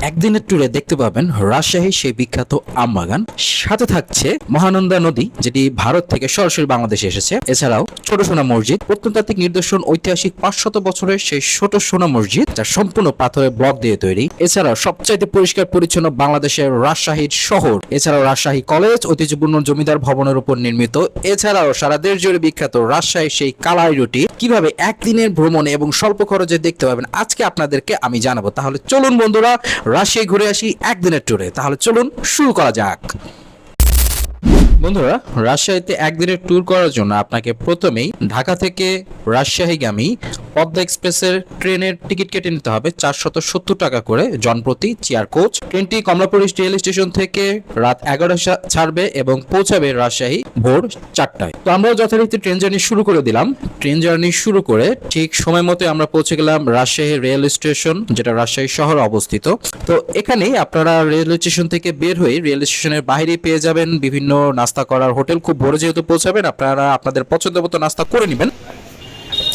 একদিনের ট্যুরে দেখতে পাবেন রাজশাহী সেই বিখ্যাত আমবাগান সাথে থাকছে মহানন্দা নদী, যেটি ভারত থেকে সরাসরি বাংলাদেশে এসেছে। এছাড়াও ছোট সোনা মসজিদ, প্রত্নতাত্ত্বিক নিদর্শন, ঐতিহাসিক পাঁচশত বছরের সেই ছোট সোনা মসজিদ, যা সম্পূর্ণ পাথরের ব্লক দিয়ে তৈরি। এছাড়াও সবচাইতে পরিষ্কার পরিচ্ছন্ন বাংলাদেশের রাজশাহীর শহর। এছাড়াও রাজশাহী কলেজ, ঐতিহ্যপূর্ণ জমিদার ভবনের উপর নির্মিত। এছাড়াও সারা দেশ জুড়ে বিখ্যাত রাজশাহীর সেই কালাই রুটি। কীভাবে একদিনের ভ্রমণে এবং স্বল্প খরচে দেখতে পাবেন, আজকে আপনাদেরকে আমি জানাব। তাহলে চলুন বন্ধুরা রাজশাহী ঘুরে আসি একদিনের ট্যুরে তাহলে চলুন শুরু করা যাক। বন্ধুরা, রাজশাহীতে একদিনের ট্যুর করার জন্য আপনাকে প্রথমেই ঢাকা থেকে রাজশাহীগামী পদ্মা এক্সপ্রেসের ট্রেনের টিকিট কেটে নিতে হবে চারশত সত্তর টাকা করে জনপ্রতি চেয়ার কোচ। ট্রেনটি কমলাপুর রেল স্টেশন থেকে রাত এগারোটা ছাড়বে এবং পৌঁছাবে রাজশাহী ভোর চারটায়। তো আমরাও যথারীতি ট্রেন জার্নি শুরু করে দিলাম। ট্রেন জার্নি শুরু করে ঠিক সময় মতো আমরা পৌঁছে গেলাম রাজশাহী রেল স্টেশন, যেটা রাজশাহী শহর অবস্থিত। তো এখানেই আপনারা রেল স্টেশন থেকে বের হয়ে রেল স্টেশনের বাইরে পেয়ে যাবেন বিভিন্ন নাস্তা করার হোটেল খুব বড় যেহেতু পৌঁছাবেন আপনারা আপনাদের পছন্দ মতো নাস্তা করে নেবেন।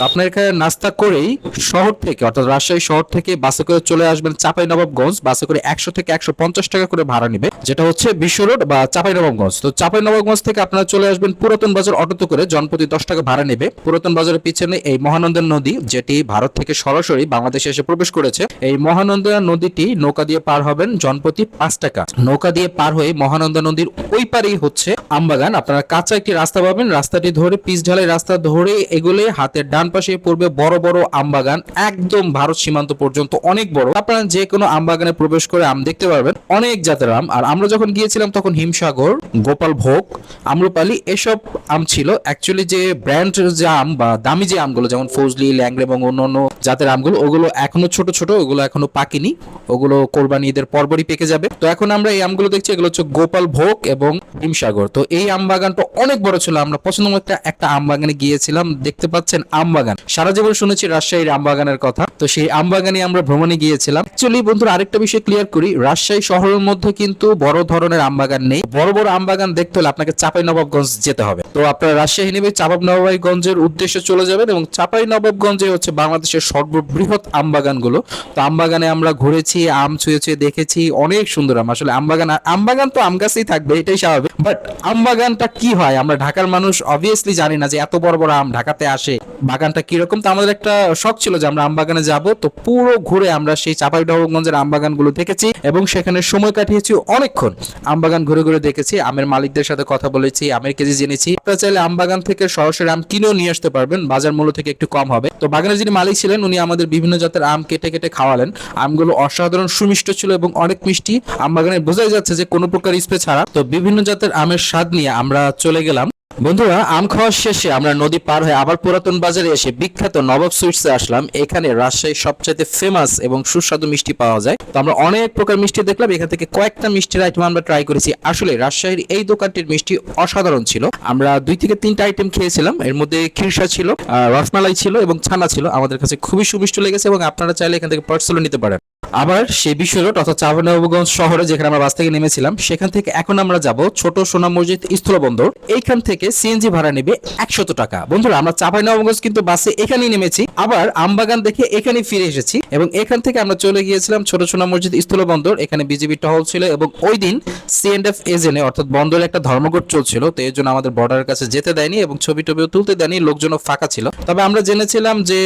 আপনার এখানে নাস্তা করেই শহর থেকে, অর্থাৎ রাজশাহী শহর থেকে বাসে করে চলে আসবেন চাপাই নবাবগঞ্জ বাসে করে একশো থেকে একশো পঞ্চাশ টাকা করে ভাড়া নেবে, যেটা হচ্ছে বিশ্ব রোড বা চাপাই নবাবগঞ্জ তো চাপাই নবাবগঞ্জ থেকে আপনারা চলে আসবেন পুরাতন বাজার অটোতে করে, জনপ্রতি দশ টাকা ভাড়া নেবে। পুরাতন বাজারের পিছনে এই মহানন্দা নদী, যেটি ভারত থেকে সরাসরি বাংলাদেশে এসে প্রবেশ করেছে, এই মহানন্দা নদীটি নৌকা দিয়ে পার হবেন জনপ্রতি পাঁচ টাকা। নৌকা দিয়ে পার হয়ে মহানন্দা নদীর ওই পারেই হচ্ছে আমবাগান। আপনারা কাঁচা একটি রাস্তা পাবেন, রাস্তাটি ধরে পিচ ঢালাই রাস্তা ধরে এগুলে হাতের ডান পাশে পড়বে বড় বড় আমবাগান, একদম ভারত সীমান্ত পর্যন্ত অনেক বড়। আপনারা যে কোনো আমবাগানে প্রবেশ করে আম দেখতে পারবেন। অনেক জাতের আম। আর আমরা যখন গিয়েছিলাম তখন হিমসাগর গোপাল ভোগ আম্রপালি, এসব আম ছিল। অ্যাকচুয়ালি যে ব্র্যান্ড যে আম বা দামি যে আমগুলো, যেমন ফজলি, ল্যাংড়ে এবং অন্যান্য জাতের আমগুলো, ওগুলো এখনও ছোট ছোট, ওগুলো এখনও পাকেনি। ওগুলো কোরবানি ঈদের পরপরই পেকে যাবে। তো এখন আমরা এই আমগুলো দেখছি, এগুলো হচ্ছে গোপাল ভোগ এবং হিমসাগর। তো এই আম বাগানটা অনেক বড় ছিল, আমরা পছন্দ মতো একটা আম বাগানে গিয়েছিলাম, দেখতে পাচ্ছেন আম বাগান। সারা জীবন শুনেছি রাজশাহীর আম বাগানের কথা। তো সেই আম বাগানে আমরা ভ্রমণে গিয়েছিলাম। অ্যাকচুয়ালি বন্ধুরা, আরেকটা বিষয় ক্লিয়ার করি, রাজশাহী শহরের মধ্যে কিন্তু বড় ধরনের আম বাগান নেই। বড় বড় আম বাগান দেখতে হলে আপনাকে চাপাই নবাবগঞ্জ যেতে হবে। তো আপনারা রাজশাহী নেবে চাপাব নবাবগঞ্জের উদ্দেশ্যে চলে যাবেন এবং চাপাই নবাবগঞ্জে হচ্ছে বাংলাদেশের সর্ববৃহৎ আম বাগানগুলো তো আম বাগানে আমরা ঘুরেছি, আম ছুঁয়ে ছুঁয়ে দেখেছি, অনেক সুন্দর আম। আসলে আম বাগান আম বাগান তো আম গাছেই থাকবে, এটাই স্বাভাবিক। বাট আম বাগানটা কি হয়? আমরা ঢাকার মানুষ অবভিয়াসলি জানি না যে এত বড় বড় আম ঢাকাতে আসে। বাগানটা কীরকম? তো আমাদের একটা শখ ছিল যে আমরা আম বাগানে যাব। তো পুরো ঘুরে আমরা সেই চাপাই নবাবগঞ্জের আম বাগানগুলো দেখেছি এবং সেখানে সময় কাটিয়েছি অনেকক্ষণ। আম বাগান ঘুরে ঘুরে দেখেছি, আমের মালিকদের সাথে কথা বলেছি, আমের কেজি জেনেছি। আপনারা চাইলে আম বাগান থেকে সরাসরি আম কিনেও নিয়ে আসতে পারবেন, বাজার মূল্য থেকে একটু কম হবে। তো বাগানের যিনি মালিক ছিলেন, উনি আমাদের বিভিন্ন জাতের আম কেটে কেটে খাওয়ালেন। আমগুলো অসাধারণ, সুমিষ্ট ছিল এবং অনেক মিষ্টি। আম বাগানে বোঝাই যাচ্ছে যে কোনো প্রকার স্প্রে ছাড়া। তো বিভিন্ন জাতের আমের স্বাদ নিয়ে আমরা চলে গেলাম। বন্ধুরা, আম খাওয়ার শেষে আমরা নদী পার হয়ে আবার পুরাতন বাজারে এসে বিখ্যাত নবাব সুইটসে আসলাম। এখানে রাজশাহীর সবচাইতে ফেমাস এবং সুস্বাদু মিষ্টি পাওয়া যায়। তো আমরা অনেক প্রকার মিষ্টি দেখলাম। এখান থেকে কয়েকটা মিষ্টির আইটেম আমরা ট্রাই করেছি। আসলে রাজশাহীর এই দোকানটির মিষ্টি অসাধারণ ছিল। আমরা দুই থেকে তিনটা আইটেম খেয়েছিলাম। এর মধ্যে খিরসা ছিল রসমালাই ছিল এবং ছানা ছিল। আমাদের কাছে খুবই সুমিষ্ট লেগেছে এবং আপনারা চাইলে এখান থেকে পার্সেলও নিতে পারেন। আবার সেই বিশ্ব রোড অর্থাৎ চাঁপাইনবাবগঞ্জ শহরে যেখানে আমরা বাস থেকে নেমেছিলাম, সেখান থেকে এখন আমরা যাব ছোট সোনা মসজিদ স্থলবন্দর। এইখান থেকে সিএনজি ভাড়া নেবে একশত টাকা। বন্ধুরা, আমরা চাঁপাইনবাবগঞ্জ কিন্তু বাসে এখানেই নেমেছি। আবার আমবাগান দেখে এখানেই ফিরে এসেছি এবং এখান থেকে আমরা চলে গিয়েছিলাম ছোট সোনা মসজিদ স্থলবন্দর। এখানে বিজেপি টহল ছিল এবং ওই দিন সিএনএফ এজেনে অর্থাৎ বন্দরে একটা ধর্মঘট চলছিল, তো এর জন্য আমাদের বর্ডারের কাছে যেতে দেয়নি এবং ছবি টবিও তুলতে দেয়নি, লোকজনও ফাঁকা ছিল। তবে আমরা জেনেছিলাম যে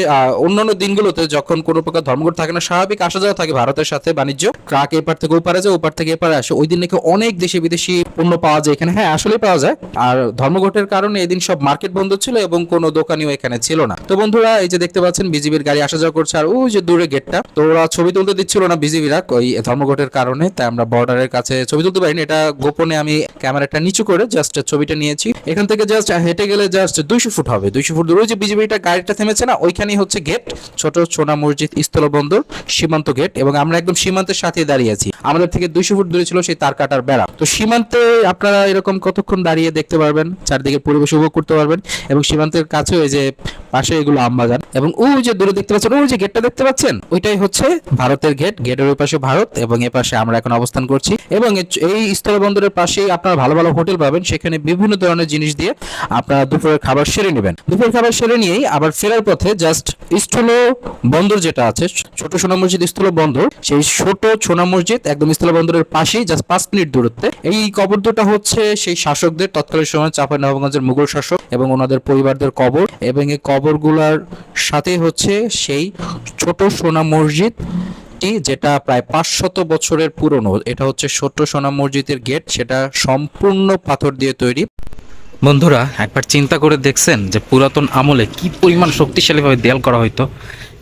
অন্যান্য দিনগুলোতে যখন কোনো প্রকার ধর্মঘট থাকে না, স্বাভাবিক আসা যাওয়া থাকে ভারতের সাথে বাণিজ্য। ট্রাক এপার থেকে ওপারে যায়, ওপার থেকে এপারে আসে। ওই দিন নাকি অনেক দেশি বিদেশি পণ্য পাওয়া যায় এখানে। হ্যাঁ আসলেই পাওয়া যায়। আর ধর্মঘটের কারণে এদিন সব মার্কেট বন্ধ ছিল এবং কোনো দোকানিও এখানে ছিল না। তো বন্ধুরা, এই যে দেখতে পাচ্ছেন, বিজিবির গাড়ি আসা যাওয়া করছে, আর ওই যে দূরে গেটটা। তো ওরা ছবি তুলতে দিচ্ছিল না বিজিবিরা, ওই ধর্মঘটের কারণে, তাই আমরা বর্ডারের কাছে ছবি তুলতে পারিনি। এটা গোপনে আমি ক্যামেরাটা নিচু করে জাস্ট ছবিটা নিয়েছি। এখান থেকে জাস্ট হেঁটে গেলে জাস্ট দুইশো ফুট হবে, দুইশো ফুট দূরে। যে বিজিবিটা গাড়িটা থেমেছে না, ওইখানেই হচ্ছে গেট ছোট সোনা মসজিদ স্থলবন্দর, সীমান্ত গেট এবং আমরা একদম সীমান্তের সাথে দাঁড়িয়ে আছি। আমাদের থেকে দুইশো ফুট দূরে ছিল সেই তার কাটার বেড়া। তো সীমান্তে আপনারা এরকম কতক্ষণ দাঁড়িয়ে দেখতে পারবেন? চারদিকে পরিবেশ উপভোগ করতে পারবেন এবং সীমান্তের কাছে এই যে পাশে এগুলো আমবাগান এবং ওই যে দূরে দেখতে পাচ্ছেন, ওই যে গেটটা দেখতে পাচ্ছেন, ওইটাই হচ্ছে ভারতের গেট গেটের ওই পাশে ভারত এবং এ পাশে আমরা এখন অবস্থান করছি। এবং এই স্থলবন্দরের পাশেই আপনারা ভালো ভালো হোটেল পাবেন, সেখানে বিভিন্ন ধরনের জিনিস দিয়ে আপনারা দুপুরের খাবার সেরে নেবেন। দুপুরের খাবার সেরে নিয়েই আবার ফেরার পথে জাস্ট স্থল বন্দর যেটা আছে ছোট সোনা মসজিদ স্থল বন্দর, সেই ছোট সোনা মসজিদ একদম স্থল বন্দরের পাশেই জাস্ট পাঁচ মিনিট দূরত্বে। এই কবর দুটা হচ্ছে সেই শাসকদের তৎকালীন সময় চাঁপাই নবাবগঞ্জের মুঘল শাসক এবং ওনাদের পরিবারদের কবর এবং এই কবরগুলার সাথে হচ্ছে সেই ছোট সোনা মসজিদ যেটা প্রায় পাঁচশত বছরের পুরনো। এটা হচ্ছে ছোট্ট সোনা মসজিদের গেট, সেটা সম্পূর্ণ পাথর দিয়ে তৈরি। বন্ধুরা, একবার চিন্তা করে দেখছেন যে পুরাতন আমলে কি পরিমাণ শক্তিশালীভাবে দেয়াল করা হতো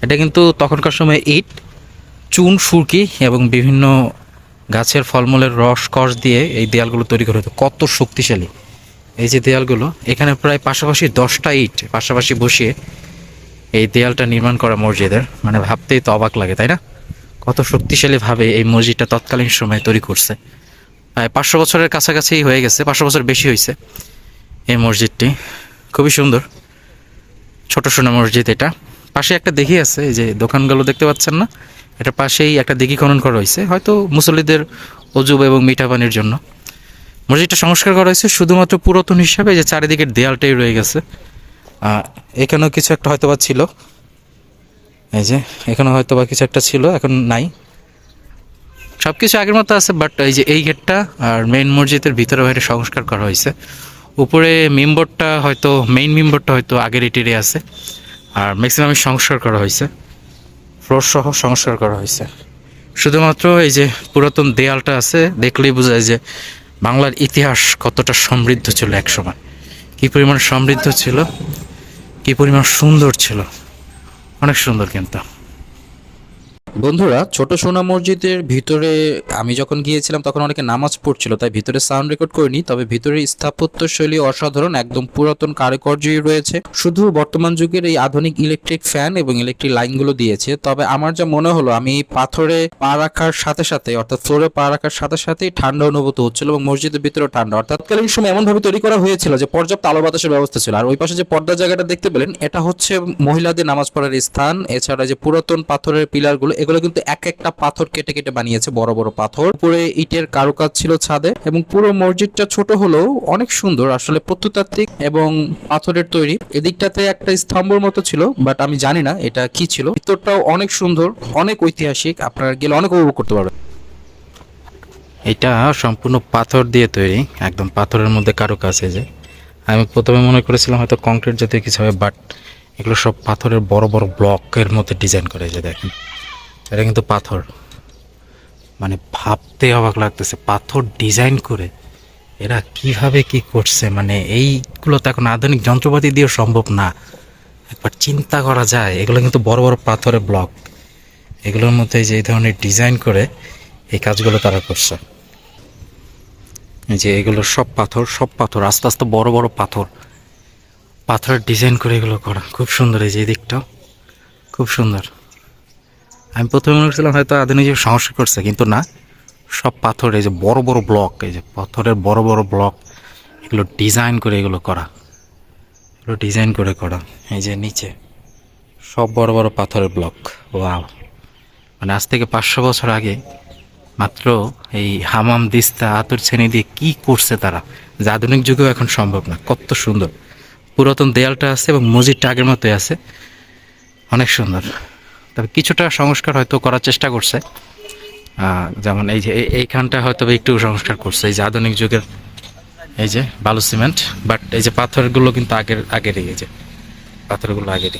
এটা কিন্তু তখনকার সময় ইট, চুন, সুরকি এবং বিভিন্ন গাছের ফলমূলের রস, কষ দিয়ে এই দেয়ালগুলো তৈরি করা হতো। কত শক্তিশালী! এই যে দেয়ালগুলো, এখানে প্রায় পাশাপাশি দশটা ইট, পাশাপাশি বসিয়ে এই দেয়ালটা নির্মাণ করা মসজিদের। মানে ভাবতেই তো অবাক লাগে, তাই না? কত শক্তিশালীভাবে এই মসজিদটা তৎকালীন সময়ে তৈরি করছে। প্রায় পাঁচশো বছরের কাছাকাছি হয়ে গেছে, পাঁচশো বছর বেশি হয়েছে এই মসজিদটি। খুবই সুন্দর, ছোট সোনা মসজিদ এটা। পাশে একটা দিঘি আছে যে দোকানগুলো দেখতে পাচ্ছেন না? এটা পাশেই একটা দিঘি খনন করা হয়েছে হয়তো মুসল্লিদের অজুব এবং মিঠা পানির জন্য। মসজিদটা সংস্কার করা হয়েছে শুধুমাত্র পুরাতন হিসাবে যে চারিদিকের দেয়ালটাই রয়ে গেছে। এখানেও কিছু একটা হয়তোবা ছিল। এই যে এখানে হয়তোবা কিছু একটা ছিল, এখন নাই। সব কিছু আগের মতো আছে, বাট এই যে এই গেটটা আর মেইন মসজিদের ভিতরে বাইরে সংস্কার করা হয়েছে। উপরে মেম্বরটা হয়তো মেইন মেম্বরটা হয়তো আগের এটিরে আছে। আর ম্যাক্সিমামই সংস্কার করা হয়েছে। ফ্লোর সহ সংস্কার করা হয়েছে। শুধুমাত্র এই যে পুরাতন দেয়ালটা আছে, দেখলেই বোঝা যায় যে বাংলার ইতিহাস কতটা সমৃদ্ধ ছিল একসময় কী পরিমাণ সমৃদ্ধ ছিল? কী পরিমাণ সুন্দর ছিল? অনেক সুন্দর কিন্তু। বন্ধুরা, ছোট সোনা মসজিদের ভিতরে আমি যখন গিয়েছিলাম, তখন অনেকে নামাজ পড়ছিল, তাই ভিতরে সাউন্ড রেকর্ড করিনি, তবে ভিতরে স্থাপত্য শৈলী অসাধারণ, একদম পুরাতন কারুকার্যই রয়েছে। শুধু বর্তমান যুগের এই আধুনিক ইলেকট্রিক ফ্যান এবং ইলেকট্রিক লাইনগুলো দিয়েছে, তবে আমার যা মনে হলো, আমি পাথরে পা রাখার সাথে সাথে, অর্থাৎ ফ্লোরে পা রাখার সাথে সাথেই ঠান্ডা অনুভূত হচ্ছিল এবং মসজিদের ভিতরে ঠান্ডা। অর্থাৎ তৎকালীন সময় এমন ভাবে তৈরি করা হয়েছিল যে, পর্যাপ্ত আলো বাতাসের ব্যবস্থা ছিল। আর ওই পাশে যে পর্দার জায়গাটা দেখতে পেলেন, এটা হচ্ছে মহিলাদের নামাজ পড়ার স্থান। এছাড়া যে পুরাতন পাথরের পিলারগুলো এগুলো কিন্তু এক একটা পাথর কেটে কেটে বানিয়েছে, বড় বড় পাথর। উপরে ইটের কারুকাজ ছিল ছাদে এবং পুরো মসজিদটা ছোট হলেও অনেক সুন্দর, আসলে প্রত্নতাত্ত্বিক এবং পাথরের তৈরি। এদিকটাতে একটা স্তম্ভর মতো ছিল, বাট আমি জানি না এটা কি ছিল। ভিতরটাও অনেক সুন্দর, অনেক ঐতিহাসিক, আপনারা গেলে অনেক উপভোগ করতে পারবেন। এটা সম্পূর্ণ পাথর দিয়ে তৈরি, একদম পাথরের মধ্যে কারুকাজ এই যে। আমি প্রথমে মনে করেছিলাম হয়তো কংক্রিট জাতীয় কিছু হবে, বাট এগুলো সব পাথরের বড় বড় ব্লকের মধ্যে ডিজাইন করে যে দেখেন। এটা কিন্তু পাথর। মানে ভাবতে অবাক লাগতেছে, পাথর ডিজাইন করে এরা কীভাবে কি করছে? মানে এইগুলো তো এখন আধুনিক যন্ত্রপাতি দিয়েও সম্ভব না। একবার চিন্তা করা যায়, এগুলো কিন্তু বড় বড় পাথরের ব্লক। এগুলোর মধ্যে যে ধরনের ডিজাইন করে এই কাজগুলো তারা করছে। যে এগুলো সব পাথর সব পাথর, আস্তে আস্তে বড় বড় পাথর। পাথরের ডিজাইন করে এগুলো করা। খুব সুন্দর এই যে দিকটাও খুব সুন্দর। আমি প্রথমে মনে করছিলাম হয়তো আধুনিক যুগে সংস্কার করছে, কিন্তু না। সব পাথর, এই যে বড় বড় ব্লক এই যে পাথরের বড় বড় ব্লক এগুলো ডিজাইন করে এগুলো করা। এগুলো ডিজাইন করে করা, এই যে নিচে। সব বড় বড় পাথরের ব্লক ওয়াও মানে আজ থেকে পাঁচশো বছর আগে মাত্র এই হামাম, দিস্তা, আতর শ্রেণি দিয়ে কি করছে তারা? যে আধুনিক যুগেও এখন সম্ভব না, কত সুন্দর। পুরাতন দেয়ালটা আছে এবং মসজিদটা আগের মতোই আছে। অনেক সুন্দর। তবে কিছুটা সংস্কার হয়তো করার চেষ্টা করছে। যেমন এই যে এই- এইখানটা হয়তো একটু সংস্কার করছে। এই যে আধুনিক যুগের এই যে বালু সিমেন্ট, বাট এই যে পাথরগুলো কিন্তু আগের, আগেরই, এই যে পাথরগুলো আগেরই।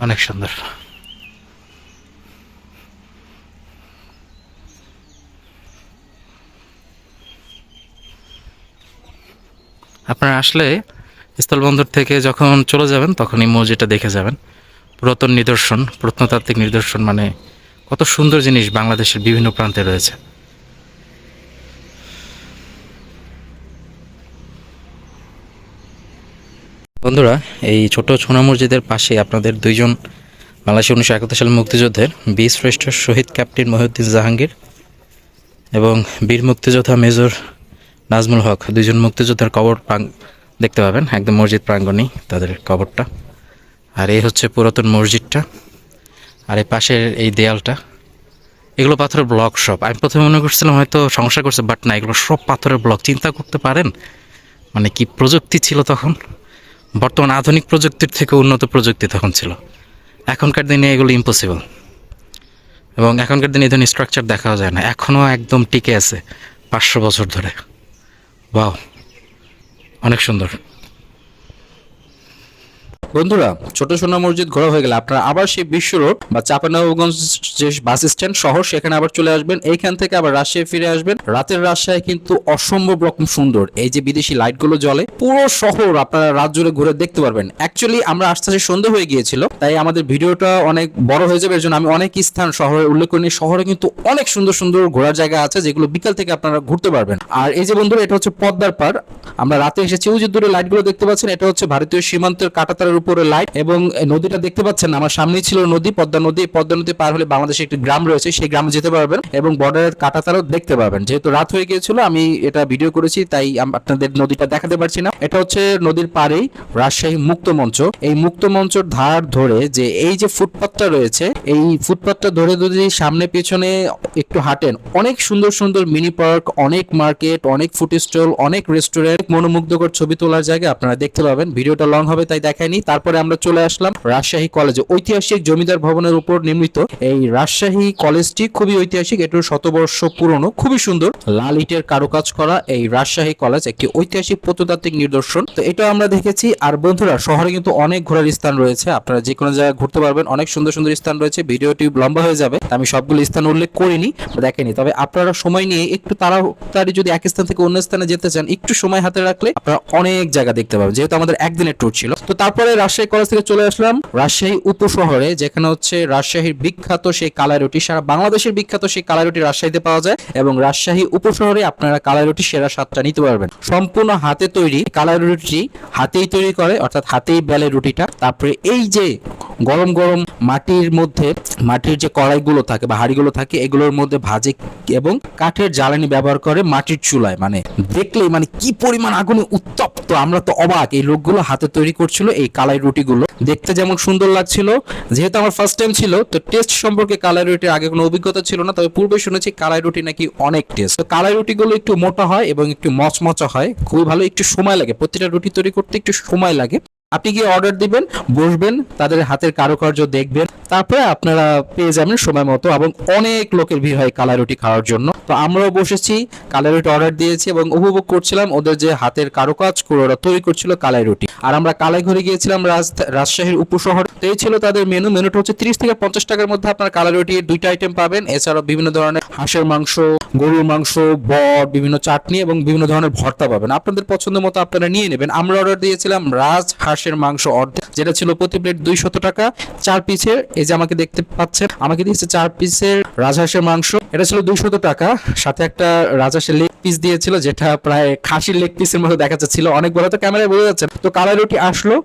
অনেক সুন্দর। আপনারা আসলে স্থলবন্দর থেকে যখন চলে যাবেন তখন এই মসজিদটা দেখে যাবেন। পুরাতন নিদর্শন, প্রত্নতাত্ত্বিক নিদর্শন মানে কত সুন্দর জিনিস বাংলাদেশের বিভিন্ন প্রান্তে রয়েছে। বন্ধুরা, এই ছোট ছোনা মসজিদের পাশে আপনাদের দুইজন বাংলাদেশের উনিশশো একাত্তর সালের মুক্তিযুদ্ধের বীর শ্রেষ্ঠ শহীদ ক্যাপ্টেন মহিউদ্দিন জাহাঙ্গীর এবং বীর মুক্তিযোদ্ধা মেজর নাজমুল হক, দুইজন মুক্তিযোদ্ধার কবর দেখতে পাবেন, একদম মসজিদ প্রাঙ্গণেই তাদের কবরটা। আর এই হচ্ছে পুরাতন মসজিদটা। আর এই পাশের এই দেয়ালটা। এগুলো পাথরের ব্লক সব। আমি প্রথমে মনে করছিলাম হয়তো সংসার করছে বাট না, এগুলো সব পাথরের ব্লক চিন্তা করতে পারেন? মানে কি প্রযুক্তি ছিল তখন? বর্তমান আধুনিক প্রযুক্তির থেকে উন্নত প্রযুক্তি তখন ছিল। এখনকার দিনে এগুলো ইম্পসিবল এবং এখনকার দিনে এই ধরনের স্ট্রাকচার দেখাও যায় না। এখনও একদম টিকে আছে পাঁচশো বছর ধরে। বাও অনেক সুন্দর। বন্ধুরা, ছোট সোনা মসজিদ ঘোরা হয়ে গেলে। আপনারা আবার সেই বিশ্ব রোড বা চাপানগঞ্জ যে বাস স্ট্যান্ড শহর, সেখানে আবার চলে আসবেন। এইখান থেকে আবার রাজশাহী ফিরে আসবেন। রাতের রাজশাহী কিন্তু অসম্ভব রকম সুন্দর। এই যে বিদেশি লাইটগুলো জ্বলে, পুরো শহর আপনারা রাত জুড়ে ঘুরে দেখতে পারবেন। অ্যাকচুয়ালি আমরা আস্তে আস্তে সন্ধ্যে হয়ে গিয়েছিল, তাই আমাদের ভিডিওটা অনেক বড় হয়ে যাবে। এর জন্য আমি অনেক স্থান শহরে উল্লেখ করিনি। শহরে কিন্তু অনেক সুন্দর সুন্দর ঘোরার জায়গা আছে, যেগুলো বিকাল থেকে আপনারা ঘুরতে পারবেন। আর এই যে বন্ধুরা, এটা হচ্ছে পদ্মার পার আমরা রাতে এসেছি, ওই যে দূরে লাইটগুলো দেখতে পাচ্ছেন, এটা হচ্ছে ভারতীয় সীমান্তের কাটাতারের উপরে লাইট এবং নদীটা দেখতে পাচ্ছেন আমার সামনেই ছিল নদী, পদ্মা নদী। পদ্মা নদী পার হলে বাংলাদেশে একটি গ্রাম রয়েছে, সেই গ্রামে যেতে পারবেন এবং বর্ডারের কাটাতারও দেখতে পারবেন যেহেতু রাত হয়ে গিয়েছিল, আমি এটা ভিডিও করেছি, তাই আপনাদের নদীটা দেখাতে পারছি না। এটা হচ্ছে নদীর পাড়েই রাজশাহী মুক্ত মঞ্চ। এই মুক্ত মঞ্চর ধার ধরে যে এই যে ফুটপাথটা রয়েছে, এই ফুটপাথটা ধরে যদি সামনে পেছনে একটু হাঁটেন, অনেক সুন্দর সুন্দর মিনি পার্ক অনেক মার্কেট অনেক ফুড স্টল অনেক রেস্টুরেন্ট মনোমুগ্ধকর ছবি তোলার জায়গা আপনারা দেখতে পাবেন। ভিডিওটা লং হবে, তাই দেখায়নি। তারপরে আমরা চলে আসলাম রাজশাহী কলেজে। ঐতিহাসিক জমিদার ভবনের উপর নির্মিত এই রাজশাহী কলেজটি খুবই ঐতিহাসিক, এটি শতবর্ষ পুরনো, খুবই সুন্দর। লাল ইটের কারুকাজ করা এই রাজশাহী কলেজ একটি ঐতিহাসিক প্রত্নতাত্ত্বিক নিদর্শন। তো এটা আমরা দেখেছি। আর বন্ধুরা, শহরে কিন্তু অনেক ঘোরার স্থান রয়েছে। আপনারা যে কোনো জায়গায় ঘুরতে পারবেন। অনেক সুন্দর সুন্দর স্থান রয়েছে। ভিডিওটি লম্বা হয়ে যাবে। আমি সবগুলো স্থান উল্লেখ করিনি, দেখেনি। তবে আপনারা সময় নিয়ে একটু তাড়াতাড়ি যদি এক স্থান থেকে অন্য স্থানে যেতে চান, একটু সময় হাতে রাখলে আপনারা অনেক জায়গা দেখতে পাবেন। যেহেতু আমাদের একদিনের ট্যুর ছিল। তো তারপরে রাজশাহী কলেজ থেকে চলে আসলাম। রাজশাহী উপশহরে যেখানে হচ্ছে রাজশাহীর বিখ্যাত সেই কালাই রুটি, সারা বাংলাদেশের বিখ্যাত সেই কালাই রুটি রাজশাহীতে পাওয়া যায় এবং রাজশাহী উপশহরে আপনারা কালাই রুটি সেরা স্বাদটা নিতে পারবেন। সম্পূর্ণ হাতে তৈরি কালাই রুটি হাতেই তৈরি করে, অর্থাৎ হাতেই বেলে রুটিটা। তারপরে এই যে গরম গরম মাটির মধ্যে, মাটির যে কড়াইগুলো থাকে বা হাঁড়িগুলো থাকে, এগুলোর মধ্যে ভাজে এবং কাঠের জ্বালানি ব্যবহার করে মাটির চুলায়। মানে দেখলেই মানে কি পরিমাণ আগুনে উত্তপ্ত। আমরা তো অবাক। এই লোকগুলো হাতে তৈরি করছিল এই কালাই রুটিগুলো। দেখতে যেমন সুন্দর লাগছিল। যেহেতু আমার ফার্স্ট টাইম ছিল, তো টেস্ট সম্পর্কে কালাই রুটির আগে কোনো অভিজ্ঞতা ছিল না, তবে পূর্বে শুনেছি কালাই রুটি নাকি অনেক টেস্ট তো কালাই রুটিগুলো একটু মোটা হয় এবং একটু মচমচা হয়। খুবই ভালো, একটু সময় লাগে। প্রতিটা রুটি তৈরি করতে একটু সময় লাগে। আপনি গিয়ে অর্ডার দিবেন, বসবেন, তাদের হাতের কারুকার্য দেখবেন। তারপরে আপনারা পেয়ে যাবেন সময় মতো এবং অনেক লোকের ভিড় হয় কালারুটি খাওয়ার জন্য। তো আমরাও বসেছি, কালাই রুটি অর্ডার দিয়েছি এবং উপভোগ করছিলাম ওদের যে হাতের কারুকাজ করে ওরা তৈরি করছিল কালাই রুটি। আর আমরা কালাই ঘরে গিয়েছিলাম রাজ- রাজশাহীর উপশহর। তো এই ছিল তাদের মেনু মেনুটা হচ্ছে তিরিশ থেকে পঞ্চাশ টাকার মধ্যে আপনার কালাই রুটি দুইটা আইটেম পাবেন। এছাড়াও বিভিন্ন ধরনের হাঁসের মাংস, গরুর মাংস বট বিভিন্ন চাটনি এবং বিভিন্ন ধরনের ভর্তা পাবেন। আপনাদের পছন্দ মতো আপনারা নিয়ে নেবেন। আমরা অর্ডার দিয়েছিলাম রাজ হাঁসের মাংস অর্ধেক, যেটা ছিল প্রতি প্লেট দুইশত টাকা। চার পিসের এই যে আমাকে দেখতে পাচ্ছেন, আমাকে দিয়েছে চার পিসের রাজহাঁসের মাংস, এটা ছিল দুইশত টাকা। সাথে একটা রাজহাঁসের লেগ পিস দিয়েছিল, যেটা প্রায় খাসির লেগ পিসের মতো দেখা যাচ্ছিল অনেক বড়, তো ক্যামেরায় বোঝা যাচ্ছে। তো কালাই রুটি আসলো।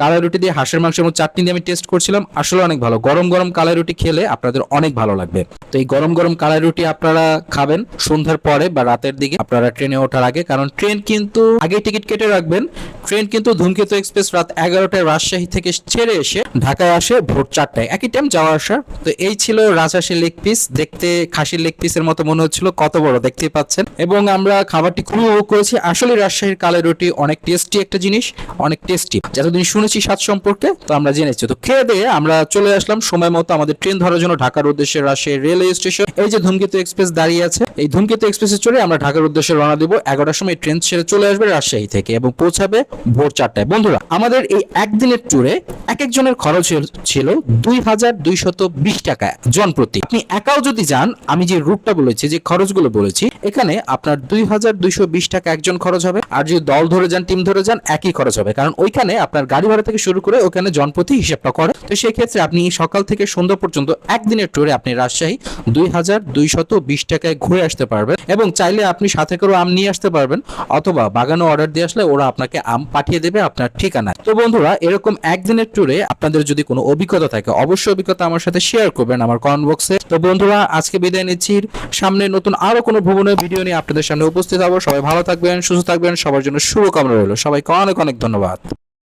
কালাই রুটি দিয়ে হাঁসের মাংস এবং চাটনি দিয়ে আমি টেস্ট করছিলাম। আসলে অনেক ভালো। গরম গরম কালাই রুটি খেলে আপনাদের অনেক ভালো লাগবে। তো এই গরম গরম কালাই রুটি আপনারা খাবেন সন্ধ্যার পরে বা রাতের দিকে। আপনারা ট্রেনে ওঠার আগে, কারণ ট্রেন কিন্তু আগে টিকিট কেটে রাখবেন। ট্রেন কিন্তু ধূমকেতু এক্সপ্রেস রাত এগারোটায় রাজশাহী থেকে ছেড়ে এসে ঢাকায় আসে ভোর চারটায়। একই টাইম যাওয়া আসা তো এই ছিল রাজহাঁসের লেগ পিস দেখতে খাসির লেগ পিসের মতো মনে হচ্ছিল কত বড় দেখতে পাচ্ছেন। এবং আমরা খাবারটি খুবই উপভোগ করেছি। আসলে রাজশাহীর কালে রুটি অনেক টেস্টি একটা জিনিস, অনেক টেস্টি যতদিন শুনেছি স্বাদ সম্পর্কে, তো আমরা জেনেছি। তো খেয়ে দিয়ে আমরা চলে আসলাম। সময় মতো আমাদের ট্রেন ধরার জন্য ঢাকার উদ্দেশ্যে রাজশাহী রেলওয়ে স্টেশন। এই যে ধূমকেতু এক্সপ্রেস দাঁড়িয়ে আছে। এই ধূমকেতু এক্সপ্রেসে চড়ে আমরা ঢাকার উদ্দেশ্যে রওনা দেবো। এগারোটার সময় ট্রেন ছেড়ে চলে আসবে রাজশাহী থেকে এবং পৌঁছাবে ভোর চারটায়। বন্ধুরা, আমাদের এই একদিনের ট্যুরে এক একজনের খরচ ছিল দুই হাজার দুইশত বিশ টাকা জন প্রতি। আপনি একাও যদি যান, আমি যে রুটটা বলেছি, যে খরচগুলো বলেছি, এখানে আপনার দুই হাজার দুইশো বিশ টাকা একজন খরচ হবে। আর যদি দল ধরে যান টিম ধরে যান, একই খরচ হবে। কারণ ওইখানে আপনার গাড়ি ভাড়া থেকে শুরু করে ওখানে জনপ্রতি হিসাবটা করে। তো সেই ক্ষেত্রে আপনি সকাল থেকে সন্ধ্যা পর্যন্ত একদিনের ট্যুরে আপনি রাজশাহী দুই হাজার দুইশত বিশ টাকায় ঘুরে আসতে পারবেন এবং চাইলে আপনি সাথে করে আম নিয়ে আসতে পারবেন অথবা বাগানে অর্ডার দিয়ে আসলে ওরা আপনাকে আম পাঠিয়ে দেবে আপনার ঠিকানায়। তো বন্ধুরা, এরকম একদিনের ট্যুরে আপনাদের যদি কোনো অভিজ্ঞতা থাকে, অবশ্যই অভিজ্ঞতা আমার সাথে শেয়ার করবেন আমার কমেন্ট বক্সে তো বন্ধুরা, আজকে বিদায় নিচ্ছি। সামনে নতুন আরও কোনো ভ্রমণের ভিডিও নিয়ে আপনাদের সামনে উপস্থিত হব। সবাই ভালো থাকবেন, সুস্থ থাকবেন, সবার জন্য শুভকামনা রইল। সবাইকে অনেক অনেক ধন্যবাদ।